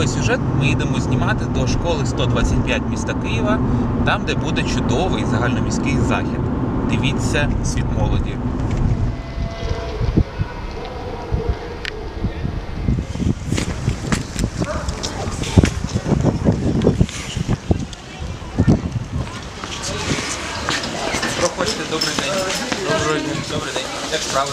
Чудовий сюжет ми їдемо знімати до школи 125 міста Києва, там, де буде чудовий загальноміський захід. Дивіться світ молоді. Проходьте, добрий день. Добрий день. Добрий день. Як справи?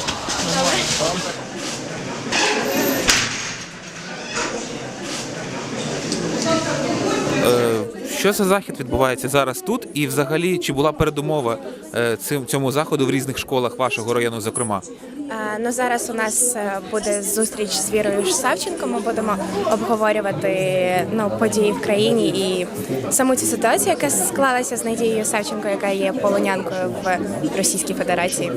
Що за захід відбувається зараз тут? І взагалі, чи була передумова е, цим- цьому заходу в різних школах вашого району, зокрема? Е, Ну зараз у нас е, буде зустріч з Вірою Савченко. Ми будемо обговорювати ну, події в країні і саму цю ситуацію, яка склалася з Надією Савченко, яка є полонянкою в Російській Федерації.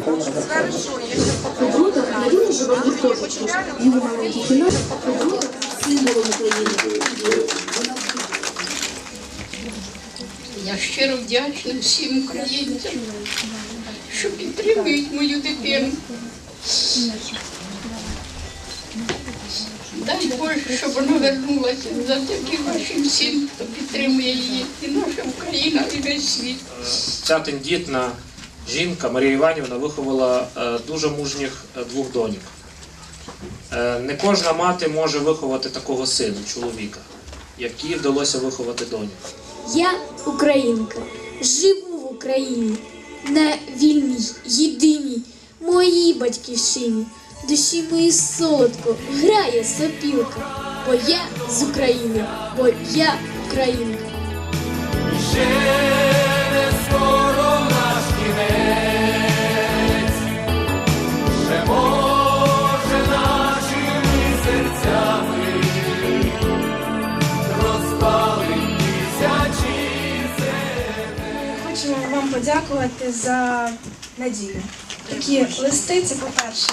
Я щиро вдячна всім українцям, що підтримують мою дитину. Дай Боже, щоб вона вернулася завдяки вашим всім, хто підтримує її, і наша Україна, і весь світ. Ця тендітна жінка Марія Іванівна виховала е, дуже мужніх е, двох доньок. Е, Не кожна мати може виховати такого сина, чоловіка, як їй вдалося виховати доньку. Я українка, живу в Україні, на вільній, єдиній, моїй батьківщині. Душі мої солодко грає сопілка, бо я з України, бо я українка. Хочемо вам подякувати за надію. Такі листи це по-перше.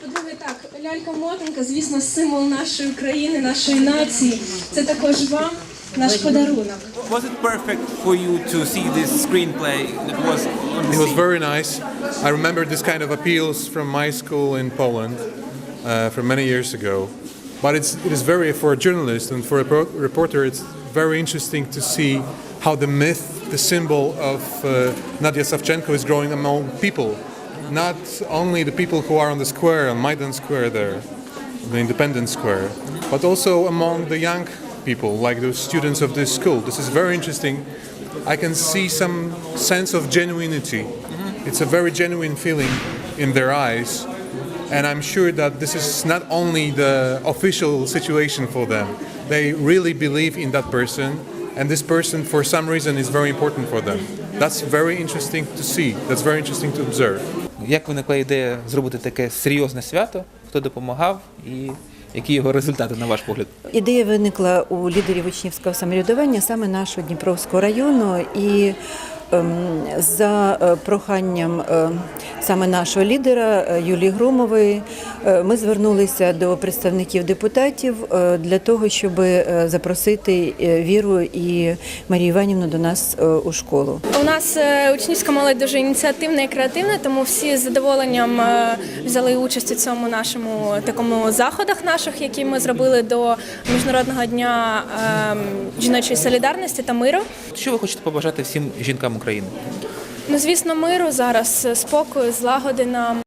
По-друге, так, лялька-мотанка, звісно, символ нашої країни, нашої нації. Це також вам наш подарунок. Was it perfect for you to see this screenplay? It was It was very nice. I remember this kind of appeals from my school in Poland uh, from many years ago. But it's, it is very, for a journalist and for a reporter, it's very interesting to see how the myth, the symbol of uh, Nadia Savchenko is growing among people. Not only the people who are on the square, on Maidan Square there, the Independence Square, but also among the young people, like the students of this school. This is very interesting. I can see some sense of genuinity. It's a very genuine feeling in their eyes. And I'm sure that this is not only the official situation for them. They really believe in that person, and this person, for some reason, is very important for them. That's very interesting to see. That's very interesting to observe. як виникла ідея зробити таке серйозне свято? Хто допомагав і які його результати, на ваш погляд? Ідея виникла у лідерів учнівського самоврядування саме нашого Дніпровського району і ем, за е, проханням е, саме нашого лідера е, Юлії Громової ми звернулися до представників депутатів для того, щоб запросити Віру і Марію Іванівну до нас у школу. У нас учнівська молодь дуже ініціативна і креативна, тому всі з задоволенням взяли участь у цьому нашому такому заходах наших, які ми зробили до міжнародного дня ем, жіночої солідарності та миру. Що ви хочете побажати всім жінкам України? Ну, звісно, миру зараз, е, спокою, злагоди нам.